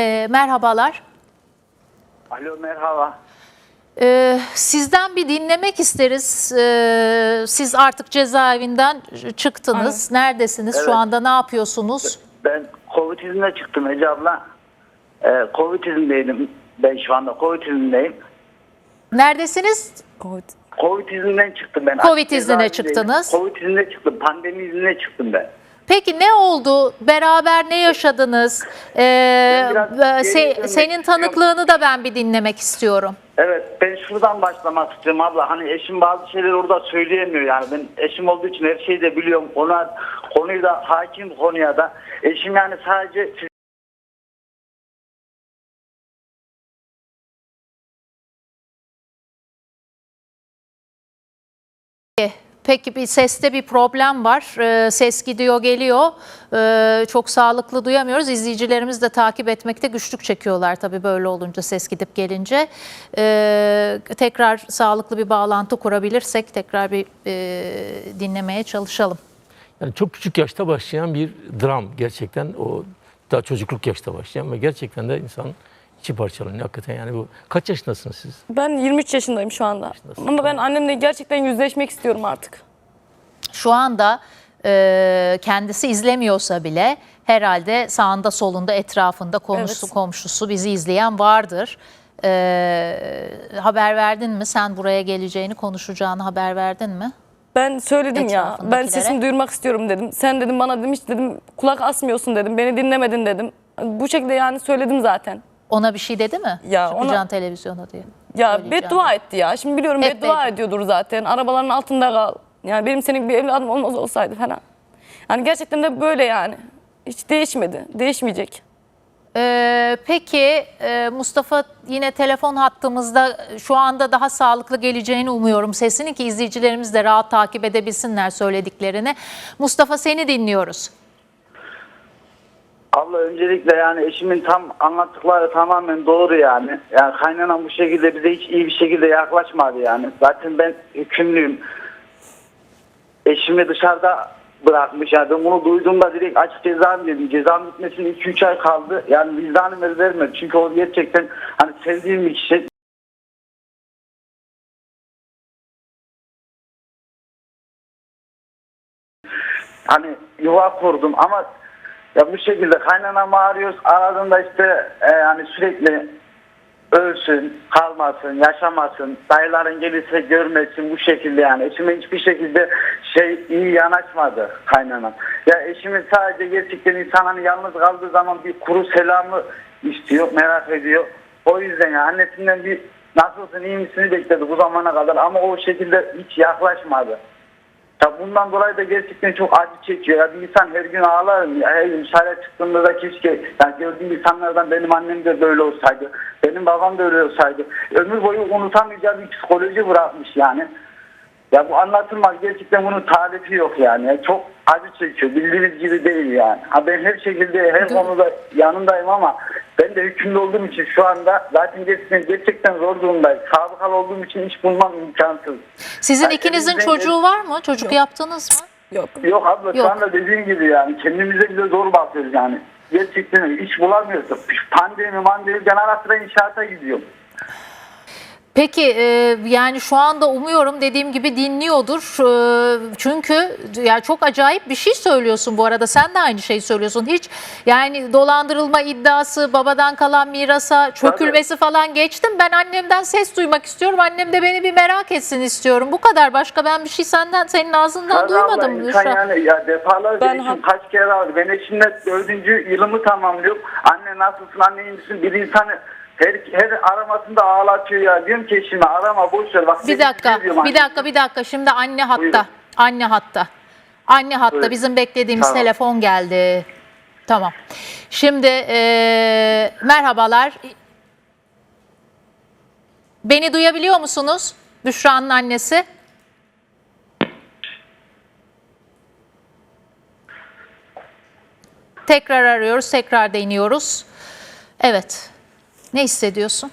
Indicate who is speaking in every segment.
Speaker 1: Ee, merhabalar.
Speaker 2: Alo merhaba.
Speaker 1: Ee, sizden bir dinlemek isteriz. Ee, siz artık cezaevinden çıktınız. Neredesiniz? Şu
Speaker 2: Evet.
Speaker 1: anda ne yapıyorsunuz?
Speaker 2: Ben Covid izine çıktım Ece abla. Ee, Covid izindeydim. Ben şu anda Covid izindeyim.
Speaker 1: Neredesiniz?
Speaker 2: Covid izinden çıktım ben.
Speaker 1: Covid iznine
Speaker 2: cezaevindeyim.
Speaker 1: çıktınız.
Speaker 2: Covid izine çıktım. Pandemi iznine çıktım ben.
Speaker 1: Peki ne oldu? Beraber ne yaşadınız? Ee, e, se- senin tanıklığını da ben bir dinlemek istiyorum.
Speaker 2: Evet ben şuradan başlamak istiyorum abla. Hani eşim bazı şeyleri orada söyleyemiyor yani. Ben eşim olduğu için her şeyi de biliyorum. Ona konuyu da hakim konuya da. Eşim yani sadece
Speaker 1: Peki bir seste bir problem var. Ee, ses gidiyor geliyor. Ee, çok sağlıklı duyamıyoruz. İzleyicilerimiz de takip etmekte güçlük çekiyorlar tabii böyle olunca ses gidip gelince. Ee, tekrar sağlıklı bir bağlantı kurabilirsek tekrar bir e, dinlemeye çalışalım.
Speaker 3: Yani çok küçük yaşta başlayan bir dram gerçekten o daha çocukluk yaşta başlayan ve gerçekten de insanın içi parçalanıyor hakikaten yani bu kaç yaşındasınız siz?
Speaker 4: Ben 23 yaşındayım şu anda. Ama ben annemle gerçekten yüzleşmek istiyorum artık.
Speaker 1: Şu anda e, kendisi izlemiyorsa bile herhalde sağında solunda etrafında komşusu
Speaker 4: Evet.
Speaker 1: komşusu bizi izleyen vardır. E, haber verdin mi? Sen buraya geleceğini konuşacağını haber verdin mi?
Speaker 4: Ben söyledim ya. Ben sesimi duyurmak istiyorum dedim. Sen dedim bana dedim hiç dedim kulak asmıyorsun dedim. Beni dinlemedin dedim. Bu şekilde yani söyledim zaten.
Speaker 1: Ona bir şey dedi mi?
Speaker 4: Ya ona-
Speaker 1: Çıkacaksın televizyona diye.
Speaker 4: Ya beddua etti ya. Şimdi biliyorum
Speaker 1: Hep
Speaker 4: beddua
Speaker 1: beddua.
Speaker 4: ediyordur zaten. Arabaların altında kal. Yani benim senin bir evladım olmaz olsaydı falan. Yani gerçekten de böyle yani. Hiç değişmedi. Değişmeyecek.
Speaker 1: Ee, peki e, Mustafa yine telefon hattımızda şu anda daha sağlıklı geleceğini umuyorum sesini ki izleyicilerimiz de rahat takip edebilsinler söylediklerini. Mustafa seni dinliyoruz.
Speaker 2: Abla öncelikle yani eşimin tam anlattıkları tamamen doğru yani. Yani kaynanam bu şekilde bize hiç iyi bir şekilde yaklaşmadı yani. Zaten ben hükümlüyüm. Eşimi dışarıda bırakmış yani ben bunu duyduğumda direkt açık cezam dedim. Cezam bitmesine 2-3 ay kaldı. Yani vicdanım el vermedi. Çünkü o gerçekten hani sevdiğim bir kişi. hani yuva kurdum ama ya bu şekilde kaynanamı arıyoruz. Aradığında işte e, yani sürekli ölsün, kalmasın, yaşamasın, dayıların gelirse görmesin bu şekilde yani. Eşime hiçbir şekilde şey iyi yanaşmadı kaynanam. Ya eşimin sadece gerçekten insan hani yalnız kaldığı zaman bir kuru selamı istiyor, merak ediyor. O yüzden ya annesinden bir nasılsın iyi misini bekledi bu zamana kadar ama o şekilde hiç yaklaşmadı. Ya bundan dolayı da gerçekten çok acı çekiyor. Ya bir insan her gün ağlar? Ya her gün dışarıya çıktığımda da keşke yani gördüğüm insanlardan benim annem de böyle olsaydı. Benim babam da öyle olsaydı. Ömür boyu unutamayacağı bir psikoloji bırakmış yani. Ya bu anlatılmaz. Gerçekten bunun tarifi yok yani. Ya Çok acı çekiyor. Bildiğiniz gibi değil yani. Ha ben her şekilde her konuda yanındayım ama ben de hükümlü olduğum için şu anda zaten gerçekten, gerçekten zor durumdayım. Sabıkalı olduğum için iş bulmam imkansız.
Speaker 1: Sizin
Speaker 2: Ya
Speaker 1: ikinizin çocuğu var mı? Çocuk yaptınız mı?
Speaker 4: Yok.
Speaker 2: Yok abla
Speaker 1: Yok.
Speaker 2: şu anda dediğim gibi yani kendimize bile zor bakıyoruz yani. Gerçekten iş bulamıyoruz. Pandemi mandemi ben ara sıra inşaata gidiyorum.
Speaker 1: Peki e, yani şu anda umuyorum dediğim gibi dinliyordur. E, çünkü ya çok acayip bir şey söylüyorsun bu arada. Sen de aynı şeyi söylüyorsun. Hiç yani dolandırılma iddiası, babadan kalan mirasa çökülmesi falan geçtim. Ben annemden ses duymak istiyorum. Annem de beni bir merak etsin istiyorum. Bu kadar. Başka ben bir şey senden senin ağzından
Speaker 2: Tabii abla,
Speaker 1: duymadım.
Speaker 2: insan
Speaker 1: Büşra.
Speaker 2: yani ya defalarca
Speaker 4: Ben
Speaker 2: eşim kaç kere aldı. Ben eşimle dördüncü yılımı tamamlıyorum. Anne nasılsın anne iyi misin? Bir insanı her, her aramasında ağlatıyor ya. Diyorum ki eşime arama boş ver. Bak,
Speaker 1: Bir dakika, bir dakika, bir dakika. Şimdi anne hatta.
Speaker 2: Buyurun.
Speaker 1: Anne hatta. Anne hatta
Speaker 2: Buyurun.
Speaker 1: bizim beklediğimiz
Speaker 2: Tamam.
Speaker 1: telefon geldi. Tamam. Şimdi eee, merhabalar. Beni duyabiliyor musunuz? Büşra'nın annesi. Tekrar arıyoruz, tekrar deniyoruz. Evet. Ne hissediyorsun?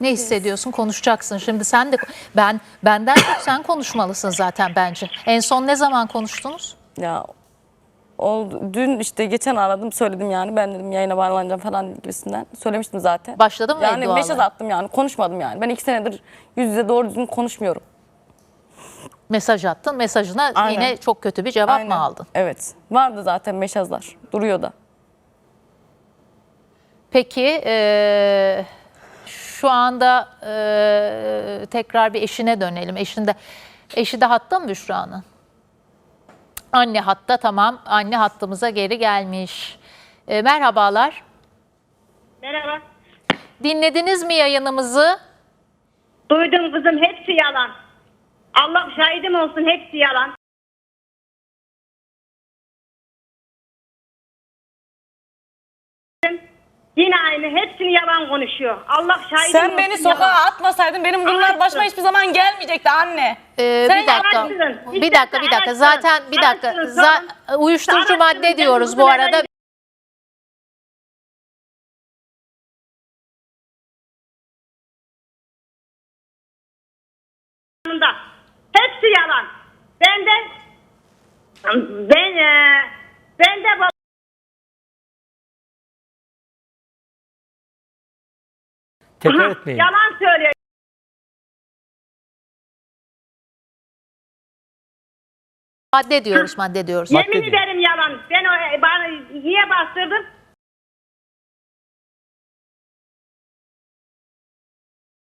Speaker 1: Ne hissediyorsun? Konuşacaksın. Şimdi sen de ben benden çok sen konuşmalısın zaten bence. En son ne zaman konuştunuz?
Speaker 4: Ya oldu. Dün işte geçen aradım söyledim yani ben dedim yayına bağlanacağım falan gibisinden. Söylemiştim zaten.
Speaker 1: Başladı mı
Speaker 4: Yani mesaj attım yani konuşmadım yani. Ben iki senedir yüz yüze doğru düzgün konuşmuyorum.
Speaker 1: Mesaj attın. Mesajına
Speaker 4: Aynen.
Speaker 1: yine çok kötü bir cevap
Speaker 4: Aynen.
Speaker 1: mı aldın?
Speaker 4: Evet. Vardı zaten mesajlar. Duruyor da.
Speaker 1: Peki e, şu anda e, tekrar bir eşine dönelim. Eşinde eşi de hatta mı Büşra'nın? Anne hatta tamam. Anne hattımıza geri gelmiş. E, merhabalar.
Speaker 5: Merhaba.
Speaker 1: Dinlediniz mi yayınımızı?
Speaker 5: Duydum kızım hepsi yalan. Allah şahidim olsun hepsi yalan. Yine aynı hepsini yalan konuşuyor. Allah şahidim
Speaker 4: Sen
Speaker 5: olsun
Speaker 4: beni sokağa
Speaker 5: yalan.
Speaker 4: atmasaydın benim bunlar başıma hiçbir zaman gelmeyecekti anne.
Speaker 1: Ee,
Speaker 4: Sen
Speaker 1: bir dakika.
Speaker 5: ararsın.
Speaker 1: Bir dakika, bir dakika. Zaten bir dakika. Za- uyuşturucu madde diyoruz bu arada.
Speaker 5: yanında. Hepsi yalan. Ben de ben e,
Speaker 3: Tekrar etmeyin.
Speaker 5: yalan söylüyor.
Speaker 1: Madde diyoruz, madde diyoruz.
Speaker 3: Madde
Speaker 5: Yemin
Speaker 3: diyor.
Speaker 5: ederim yalan. Ben o, bana niye bastırdın?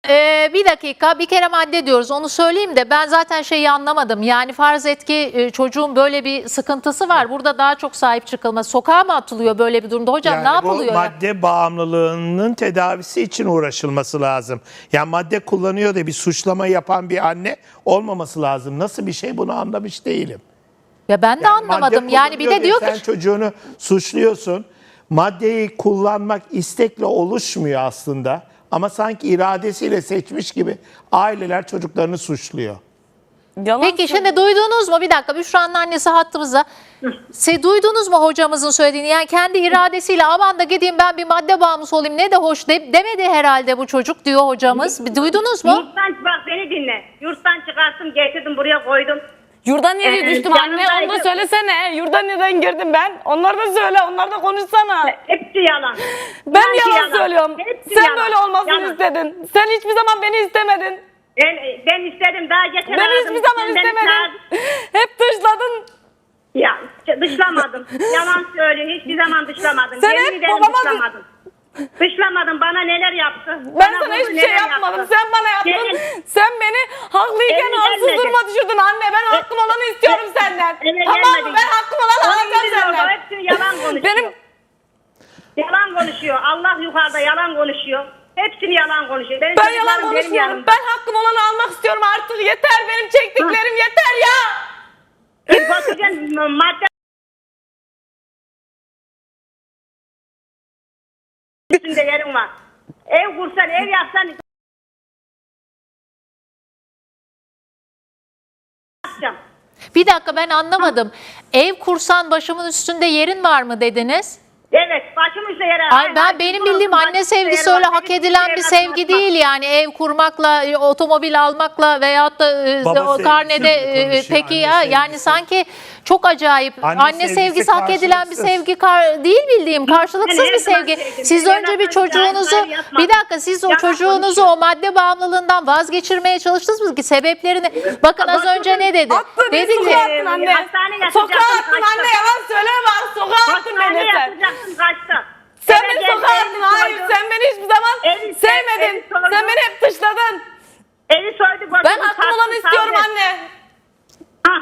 Speaker 1: Ee, bir dakika bir kere madde diyoruz onu söyleyeyim de ben zaten şeyi anlamadım. Yani farz et ki e, çocuğun böyle bir sıkıntısı var. Burada daha çok sahip çıkılması. Sokağa mı atılıyor böyle bir durumda? Hocam ne
Speaker 6: Yani
Speaker 1: yapılıyor?
Speaker 6: bu
Speaker 1: ya?
Speaker 6: madde bağımlılığının tedavisi için uğraşılması lazım. Yani madde kullanıyor da bir suçlama yapan bir anne olmaması lazım. Nasıl bir şey bunu anlamış değilim.
Speaker 1: Ya ben de
Speaker 6: Yani
Speaker 1: anlamadım. Yani bir de diyor ki
Speaker 6: sen çocuğunu suçluyorsun. Maddeyi kullanmak istekle oluşmuyor aslında. Ama sanki iradesiyle seçmiş gibi aileler çocuklarını suçluyor.
Speaker 4: Yalan
Speaker 1: Peki şimdi duydunuz mu? Bir dakika Büşra'nın annesi hattımızda. Siz duydunuz mu hocamızın söylediğini? Yani kendi iradesiyle aman da gideyim ben bir madde bağımlısı olayım ne de hoş de, demedi herhalde bu çocuk diyor hocamız. Bir duydunuz mu?
Speaker 5: Yurttan bak beni dinle. Yurttan çıkarttım getirdim buraya koydum.
Speaker 4: Yurdan nereye
Speaker 5: Ee,
Speaker 4: düştüm anne? Onu da söylesene. Yurdan nereden girdim ben? Onlar da söyle. Onlar da konuşsana.
Speaker 5: Hepsi yalan.
Speaker 4: Ben
Speaker 5: İnan ki
Speaker 4: yalan söylüyorum.
Speaker 5: Hepsi
Speaker 4: Sen
Speaker 5: yalan.
Speaker 4: böyle olmasını
Speaker 5: Yalan.
Speaker 4: istedin. Sen hiçbir zaman beni istemedin.
Speaker 5: Ben, ben istedim daha geçen aradım.
Speaker 4: hiçbir zaman
Speaker 5: çağırdın.
Speaker 4: Hep dışladın.
Speaker 5: Ya dışlamadım. Yalan söylüyor. Hiçbir zaman dışlamadım.
Speaker 4: Sen
Speaker 5: Yemin
Speaker 4: hep babama-
Speaker 5: dışlamadım. Dışlamadım. Bana neler yaptı.
Speaker 4: Ben
Speaker 5: Bana
Speaker 4: sana hiçbir şey yapmadım.
Speaker 5: yaptı.
Speaker 4: Sen bana yaptın.
Speaker 5: Gelin.
Speaker 4: Sen beni haklıyken haksız duruma düşürdün anne. Ben hakkım olanı istiyorum senden. Tamam mı? Ben hakkım olanı alacağım senden.
Speaker 5: Yalan konuşuyor.
Speaker 4: Benim
Speaker 5: Yalan konuşuyor. Allah yukarıda yalan konuşuyor. Hepsini yalan konuşuyor. Benim
Speaker 4: ben
Speaker 5: çocuklarım
Speaker 4: yalan
Speaker 5: benim
Speaker 4: konuşmuyorum.
Speaker 5: yanımda.
Speaker 4: Ben hakkım olanı almak istiyorum artık. Yeter benim çektiklerim yeter ya.
Speaker 5: Madde üstünde yerin var. Ev kursan, ev yapsan yapacağım.
Speaker 1: Bir dakika ben anlamadım. Ev kursan başımın üstünde yerin var mı dediniz?
Speaker 5: Evet, başım üstüne yere.
Speaker 1: Ay ben benim bildiğim anne sevgisi öyle hak edilen bir sevgi değil yani. Ev kurmakla, e, otomobil almakla veyahut da e,
Speaker 6: Baba
Speaker 1: o karnede e,
Speaker 6: konuşuyor,
Speaker 1: peki
Speaker 6: anne
Speaker 1: ya? Yani sanki çok acayip anne,
Speaker 6: Anne
Speaker 1: sevgisi,
Speaker 6: sevgisi
Speaker 1: hak edilen bir
Speaker 6: karşılıksız.
Speaker 1: sevgi kar, değil bildiğim karşılıksız
Speaker 5: her
Speaker 1: bir
Speaker 5: zaman
Speaker 1: sevgi. Siz önce bir çocuğunuzu
Speaker 5: yalan
Speaker 1: bir dakika siz o
Speaker 5: Yalan
Speaker 1: çocuğunuzu
Speaker 5: konuşuyor.
Speaker 1: o madde bağımlılığından vazgeçirmeye çalıştınız mı ki sebeplerini? Bakın az önce ne dedi?
Speaker 4: Beni
Speaker 1: Dedi ki
Speaker 4: sokağa attın anne. Sokağa attın anne yalan söyleme bak. Sokağa attın
Speaker 5: Hastaneye
Speaker 4: beni sen. Sen
Speaker 5: Eve
Speaker 4: beni sokağa
Speaker 5: evi
Speaker 4: attın. Hayır
Speaker 5: soydu.
Speaker 4: sen beni hiçbir zaman
Speaker 5: Evi-
Speaker 4: sevmedin.
Speaker 5: evi.
Speaker 4: Sen beni hep dışladın.
Speaker 5: Evi soydu.
Speaker 4: Ben hakkım olanı istiyorum
Speaker 5: saldı.
Speaker 4: anne.
Speaker 5: Ha,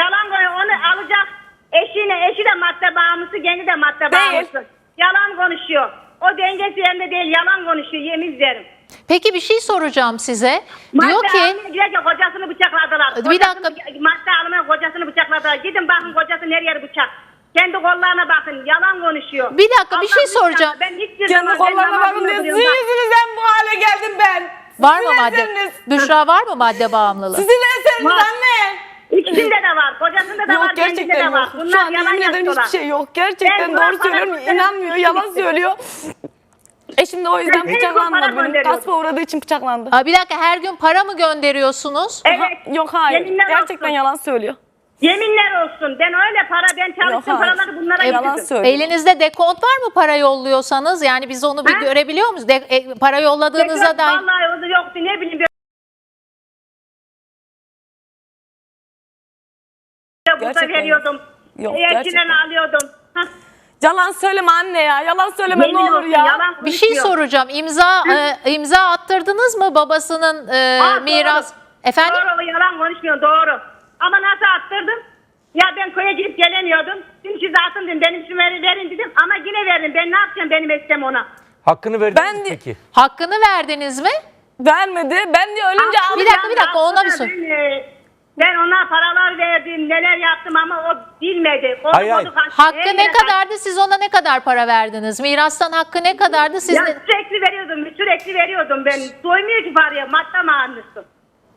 Speaker 5: yalan konuyor. Onu alacak. Eşine, eşi de madde bağımlısı, kendi de madde
Speaker 4: Değil.
Speaker 5: bağımlısı. Yalan konuşuyor. O dengesi yerinde değil, yalan konuşuyor, yemin ederim.
Speaker 1: Peki bir şey soracağım size.
Speaker 5: Madde
Speaker 1: Diyor ki
Speaker 5: almaya giderken kocasını bıçakladılar.
Speaker 1: Bir
Speaker 5: Kocasını-
Speaker 1: dakika.
Speaker 5: Madde almaya kocasını bıçakladılar. Gidin bakın kocası her yeri bıçak. Kendi kollarına bakın, yalan konuşuyor.
Speaker 1: Bir dakika, bir şey soracağım.
Speaker 5: Ben hiçbir
Speaker 4: Kendi
Speaker 5: zaman ben
Speaker 4: kollarına bakın
Speaker 5: namazımı
Speaker 4: diye
Speaker 5: kılıyorum.
Speaker 4: sizin
Speaker 5: Bak,
Speaker 4: yüzünüzden bu hale geldim ben.
Speaker 1: var mı
Speaker 4: Sizin
Speaker 1: madde?
Speaker 4: eseriniz.
Speaker 1: Büşra var mı madde bağımlılığı?
Speaker 4: Sizin eseriniz
Speaker 5: Var.
Speaker 4: anne.
Speaker 5: İkisinde de var, kocasında da var,
Speaker 4: Yok
Speaker 5: kendinde
Speaker 4: gerçekten
Speaker 5: de
Speaker 4: yok.
Speaker 5: var.
Speaker 4: Şu
Speaker 5: Bunlar
Speaker 4: an
Speaker 5: yalan
Speaker 4: yemin ederim
Speaker 5: yapıyorlar.
Speaker 4: hiçbir şey yok. Gerçekten
Speaker 5: Ben
Speaker 4: doğru söylüyorum.
Speaker 5: gönderiyorum.
Speaker 4: İnanmıyor, yalan söylüyor. Eşim de o yüzden
Speaker 5: Ben para
Speaker 4: Benim
Speaker 5: gönderiyordum.
Speaker 4: gaspa uğradığı için bıçaklandı.
Speaker 1: Aa, bir dakika her gün para mı gönderiyorsunuz?
Speaker 5: Evet.
Speaker 4: Ha, yok hayır.
Speaker 5: Yeminle
Speaker 4: Gerçekten
Speaker 5: baktım.
Speaker 4: yalan söylüyor.
Speaker 5: Yeminler olsun. Ben öyle para ben çalıştım
Speaker 4: Yok, hayır.
Speaker 5: paraları bunlara
Speaker 4: E, yalan
Speaker 5: getirdim.
Speaker 4: söylüyor.
Speaker 1: Elinizde dekont var mı para yolluyorsanız? Yani biz onu bir
Speaker 5: Ha?
Speaker 1: görebiliyor muyuz? De- e, para yolladığınıza
Speaker 5: Tekrar
Speaker 1: dair.
Speaker 5: Vallahi o da yoktu ne bileyim. Burada
Speaker 4: Gerçekten
Speaker 5: veriyordum.
Speaker 4: Yok, gerçekten.
Speaker 5: alıyordum. Hah,
Speaker 4: Yalan söyleme anne ya. Yalan söyleme
Speaker 5: yemin
Speaker 4: ne olur
Speaker 5: olsun,
Speaker 4: ya.
Speaker 5: yalan
Speaker 1: Bir şey
Speaker 5: konuşuyor.
Speaker 1: soracağım. İmza e, imza attırdınız mı babasının e,
Speaker 5: Aa,
Speaker 1: miras?
Speaker 5: Doğru.
Speaker 1: Efendim?
Speaker 5: Doğru yalan konuşmuyor doğru. Ama nasıl attırdım? Ya ben köye gidip gelemiyordum. Şimdi size atın dedim. Benim üstüme verin dedim. Ama yine verdim. Ben ne yapacağım benim istem ona?
Speaker 3: Hakkını verdiniz
Speaker 4: Ben
Speaker 3: mi
Speaker 4: de-
Speaker 3: peki?
Speaker 1: Hakkını verdiniz mi?
Speaker 4: Vermedi. Ben de ölünce.
Speaker 1: Bir dakika, bir dakika, ona bir
Speaker 5: aslında
Speaker 1: sor.
Speaker 5: Ben, e, ben ona paralar verdim. Neler yaptım ama o bilmedi. O,
Speaker 3: Hayır, hayır.
Speaker 1: Hakkı ne kadardı? Siz ona ne kadar para verdiniz? Mirastan hakkı ne kadardı? Siz
Speaker 5: Ya
Speaker 1: ne-
Speaker 5: sürekli veriyordum. Sürekli veriyordum ben. Doymuyor ki paraya. Madde bağımlısı.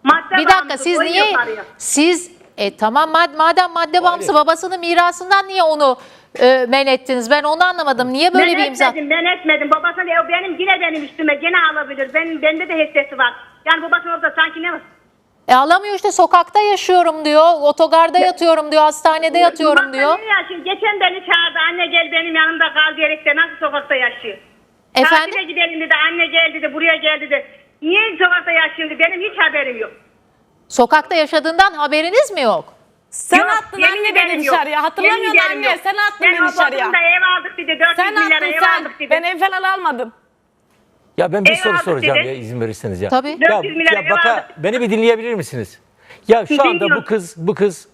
Speaker 5: Madde
Speaker 1: Bir dakika
Speaker 5: bağımlısı,
Speaker 1: siz
Speaker 5: doymuyor
Speaker 1: niye
Speaker 5: paraya.
Speaker 1: siz e tamam mad- madem madde bağımlısı babasının mirasından niye onu e, men ettiniz? Ben onu anlamadım. Niye böyle
Speaker 5: ben
Speaker 1: bir imza?
Speaker 5: etmedim, ben etmedim. Babasının ev benim yine benim üstüme gene alabilir. Benim bende de hissesi var. Yani babasının orada sanki ne var?
Speaker 1: E alamıyor işte sokakta yaşıyorum diyor. Otogarda yatıyorum diyor. Hastanede yatıyorum
Speaker 5: Bak,
Speaker 1: diyor.
Speaker 5: anne yaşıyor. Geçen beni çağırdı. Anne gel benim yanımda kal diyerek de nasıl sokakta yaşıyor?
Speaker 1: Efendim?
Speaker 5: Tatile gidelim dedi. Anne gel dedi. Buraya gel dedi. Niye sokakta yaşıyor dedi. Benim hiç haberim yok.
Speaker 1: Sokakta yaşadığından haberiniz mi yok?
Speaker 4: Sen
Speaker 5: Yok,
Speaker 4: attın
Speaker 5: yemin
Speaker 4: anne
Speaker 5: ederim
Speaker 4: beni
Speaker 5: yok.
Speaker 4: dışarıya. Hatırlamıyorsun
Speaker 5: ederim
Speaker 4: anne.
Speaker 5: yok.
Speaker 4: Sen attın
Speaker 5: Ben
Speaker 4: beni dışarıya.
Speaker 5: babasında ev aldık dedi. 400
Speaker 4: Sen
Speaker 5: milyara
Speaker 4: attın
Speaker 5: ev
Speaker 4: sen.
Speaker 5: aldık dedi.
Speaker 4: Ben ev falan almadım.
Speaker 3: Ya ben bir soru
Speaker 5: Eyvallah
Speaker 3: soracağım
Speaker 5: dedi.
Speaker 3: ya izin verirseniz ya.
Speaker 1: Tabii.
Speaker 3: Ya,
Speaker 5: 400 milyar
Speaker 3: ya
Speaker 5: ev
Speaker 3: baka, beni bir dinleyebilir misiniz? Ya şu anda bu
Speaker 5: Dinliyorum.
Speaker 3: kız bu kız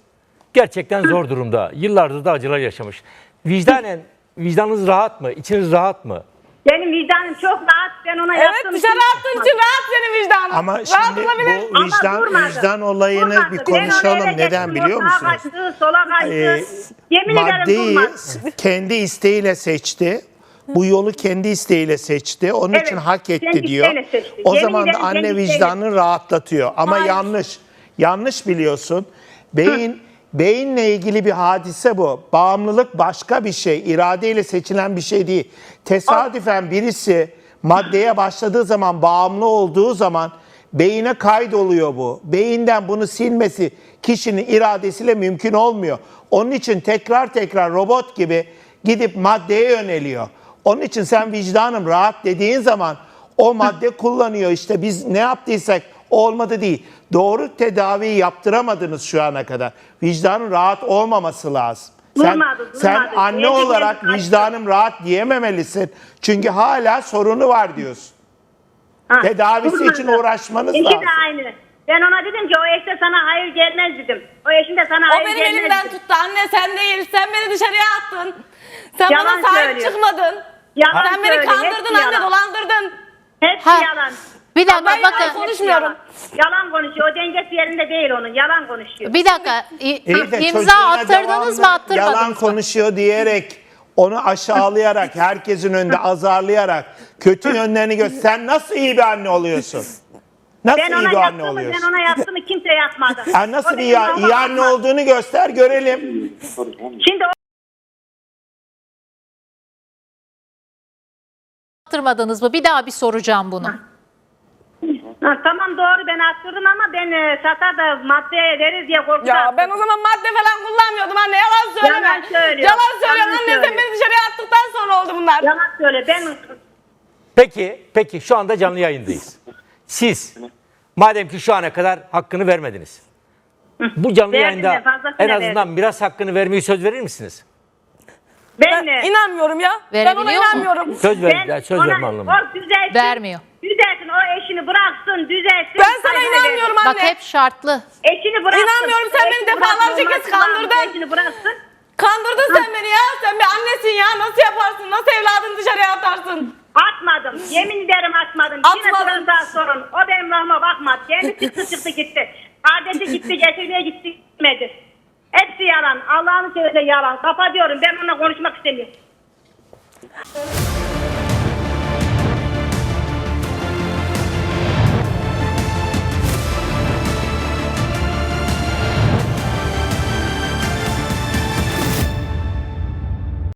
Speaker 3: gerçekten zor durumda. Yıllardır da acılar yaşamış. Vicdanen vicdanınız rahat mı? İçiniz rahat mı?
Speaker 5: Benim vicdanım çok rahat. Ben ona
Speaker 4: Evet
Speaker 5: yaptığım
Speaker 4: dışarı
Speaker 5: için-
Speaker 4: attığın için rahat senin vicdanın.
Speaker 6: Ama
Speaker 4: rahat
Speaker 6: şimdi
Speaker 4: olabilir.
Speaker 6: bu
Speaker 5: Ama
Speaker 6: vicdan
Speaker 5: durmadı.
Speaker 6: vicdan olayını
Speaker 5: Durmadı.
Speaker 6: bir
Speaker 5: Ben onu eve
Speaker 6: konuşalım. Neden
Speaker 5: getirdim,
Speaker 6: biliyor
Speaker 5: o sağa
Speaker 6: musunuz?
Speaker 5: Kaçtı, sola kaçtı.
Speaker 6: Ee,
Speaker 5: Yemin ederim
Speaker 6: maddeyi
Speaker 5: durmadı.
Speaker 6: kendi isteğiyle seçti. Bu yolu kendi isteğiyle seçti. Onun
Speaker 5: Evet,
Speaker 6: için hak etti diyor.
Speaker 5: seçti.
Speaker 6: O
Speaker 5: Yemin
Speaker 6: zaman da anne vicdanını rahatlatıyor. Ama
Speaker 4: Hayır.
Speaker 6: yanlış. Yanlış biliyorsun. Beyin beyinle ilgili bir hadise bu. Bağımlılık başka bir şey. İradeyle seçilen bir şey değil. Tesadüfen birisi maddeye başladığı zaman bağımlı olduğu zaman beyine kaydoluyor bu. Beyinden bunu silmesi kişinin iradesiyle mümkün olmuyor. Onun için tekrar tekrar robot gibi gidip maddeye yöneliyor. Onun için sen vicdanım rahat dediğin zaman o madde kullanıyor. İşte biz ne yaptıysak o olmadı değil. Doğru tedaviyi yaptıramadınız şu ana kadar. Vicdanın rahat olmaması lazım. Sen,
Speaker 5: Durmadı, durmadı.
Speaker 6: sen anne
Speaker 5: Yemin
Speaker 6: olarak
Speaker 5: ederim,
Speaker 6: vicdanım rahat diyememelisin. Çünkü hala sorunu var diyorsun.
Speaker 5: Ha,
Speaker 6: Tedavisi
Speaker 5: durmadı.
Speaker 6: için uğraşmanız
Speaker 5: İki
Speaker 6: lazım.
Speaker 5: de aynı. Ben ona dedim ki o eşte sana hayır gelmez dedim. O eşin de sana
Speaker 4: O
Speaker 5: hayır
Speaker 4: benim
Speaker 5: gelmez
Speaker 4: elimden tuttu anne sen değil. Sen beni dışarıya attın. Sen
Speaker 5: Yalan
Speaker 4: bana sahip
Speaker 5: söylüyor.
Speaker 4: çıkmadın.
Speaker 5: Yalan
Speaker 4: sen beni kandırdın
Speaker 5: hepsi
Speaker 4: anne
Speaker 5: yalan.
Speaker 4: dolandırdın.
Speaker 5: Hepsi
Speaker 1: Ha,
Speaker 5: yalan.
Speaker 1: Bir dakika
Speaker 4: Ben yalan
Speaker 1: bakın.
Speaker 4: konuşmuyorum.
Speaker 5: Yalan konuşuyor. O dengesi yerinde değil onun. Yalan konuşuyor.
Speaker 1: Bir dakika. İ-
Speaker 6: İyi de
Speaker 1: imza
Speaker 6: çocuğuna
Speaker 1: attırdınız mı attırmadınız
Speaker 6: Yalan
Speaker 1: mı?
Speaker 6: konuşuyor diyerek onu aşağılayarak herkesin önünde azarlayarak kötü yönlerini gör. Sen nasıl iyi bir anne oluyorsun? Nasıl
Speaker 5: Ben
Speaker 6: iyi
Speaker 5: ona
Speaker 6: bir anne
Speaker 5: yaptığımı,
Speaker 6: oluyorsun?
Speaker 5: ben ona yaptığımı kimse yapmadı.
Speaker 6: Sen nasıl bir
Speaker 5: benim
Speaker 6: ya,
Speaker 5: babam
Speaker 6: iyi anne olduğunu göster görelim.
Speaker 5: Şimdi o
Speaker 1: Attırmadınız mı? Bir daha bir soracağım bunu.
Speaker 5: Ha, tamam doğru ben attırdım ama ben e, satar da maddeye verir diye korkuda
Speaker 4: Ya ben o zaman madde falan kullanmıyordum anne yalan söyleme.
Speaker 5: Yalan söylüyor.
Speaker 4: Yalan söylüyorsun
Speaker 5: Yalan
Speaker 4: anne sen
Speaker 5: söylüyor.
Speaker 4: beni dışarıya attıktan sonra oldu bunlar.
Speaker 5: Yalan söyle ben
Speaker 3: Peki, peki şu anda canlı yayındayız. Siz madem ki şu ana kadar hakkını vermediniz. Bu canlı
Speaker 5: Verdim de,
Speaker 3: yayında
Speaker 5: fazlasıyla
Speaker 3: en azından
Speaker 5: verdim.
Speaker 3: biraz hakkını vermeyi söz verir misiniz?
Speaker 5: Ben,
Speaker 4: Ben inanmıyorum ya. Ben ona
Speaker 1: Verebiliyor musun?
Speaker 4: inanmıyorum.
Speaker 3: Söz ver, ya söz verme anlamında.
Speaker 5: O düzelsin.
Speaker 1: Vermiyor.
Speaker 5: Düzelsin o eşini bıraksın düzelsin.
Speaker 4: Ben sana inanmıyorum
Speaker 1: Bak
Speaker 4: anne.
Speaker 1: hep şartlı.
Speaker 5: Eşini bıraksın.
Speaker 4: İnanmıyorum, sen beni
Speaker 5: Eşini
Speaker 4: defalarca kez kandırdın.
Speaker 5: Eşini bıraksın.
Speaker 4: Kandırdın sen beni ya. Sen bir annesin ya. Nasıl yaparsın? Nasıl evladını dışarıya atarsın?
Speaker 5: Atmadım. Yemin ederim atmadım. Yine
Speaker 4: Atmadın.
Speaker 5: daha sorun. O benim rahma bakmadı. Kendi çıktı çıktı gitti. Kardeşi gitti getirmeye gitti gitmedi. Hepsi yalan. Allah'ını seversen yalan. Kapatıyorum. Ben onunla konuşmak istemiyorum.